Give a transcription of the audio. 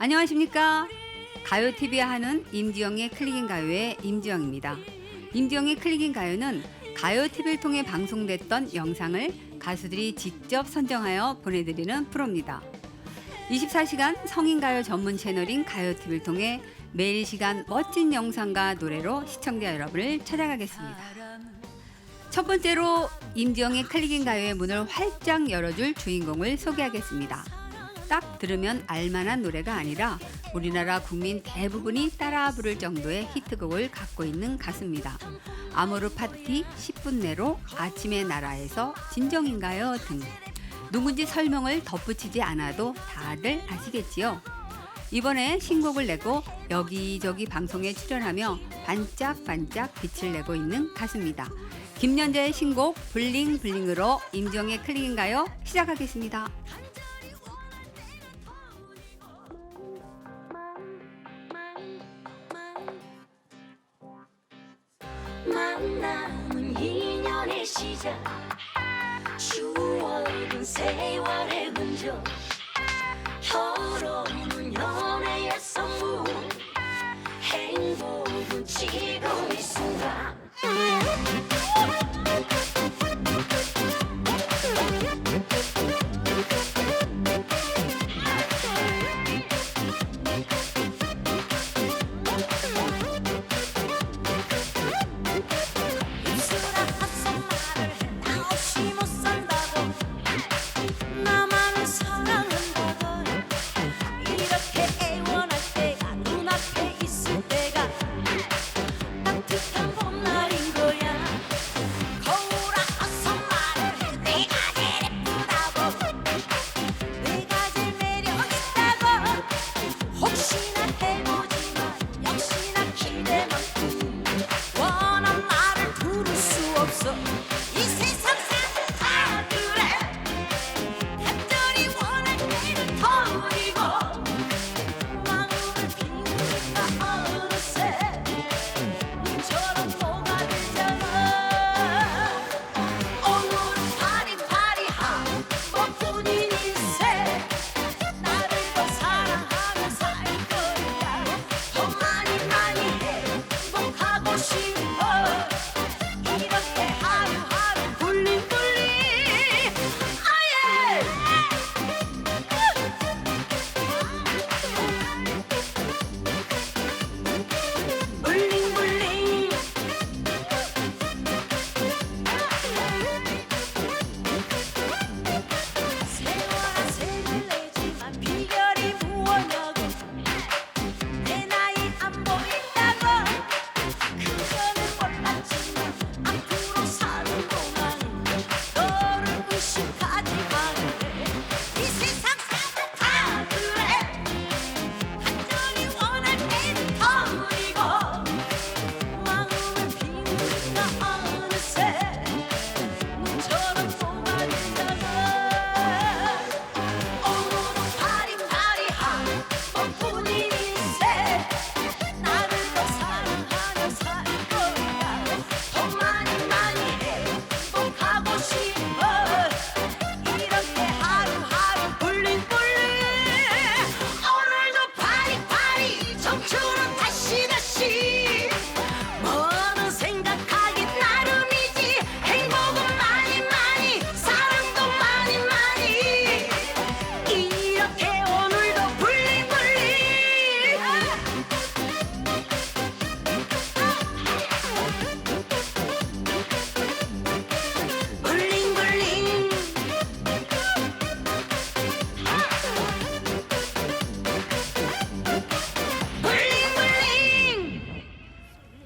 안녕하십니까. 가요 TV에 하는 임지영의 클릭인 가요의 임지영입니다. 임지영의 클릭인 가요는 가요 TV를 통해 방송됐던 영상을 가수들이 직접 선정하여 보내드리는 프로입니다. 24시간 성인 가요 전문 채널인 가요 TV를 통해 매일 이 시간 멋진 영상과 노래로 시청자 여러분을 찾아가겠습니다. 첫 번째로 임지영의 클릭인 가요의 문을 활짝 열어줄 주인공을 소개하겠습니다. 딱 들으면 알만한 노래가 아니라 우리나라 국민 대부분이 따라 부를 정도의 히트곡을 갖고 있는 가수입니다. 아모르 파티, 10분 내로, 아침의 나라에서 진정인가요 등 누군지 설명을 덧붙이지 않아도 다들 아시겠지요. 이번에 신곡을 내고 여기저기 방송에 출연하며 반짝반짝 빛을 내고 있는 가수입니다. 김연자의 신곡 블링블링으로 임정의 클릭인가요? 시작하겠습니다. 처음 나눈 인연의 시작. 추워둔 세월의 흔적. 걸어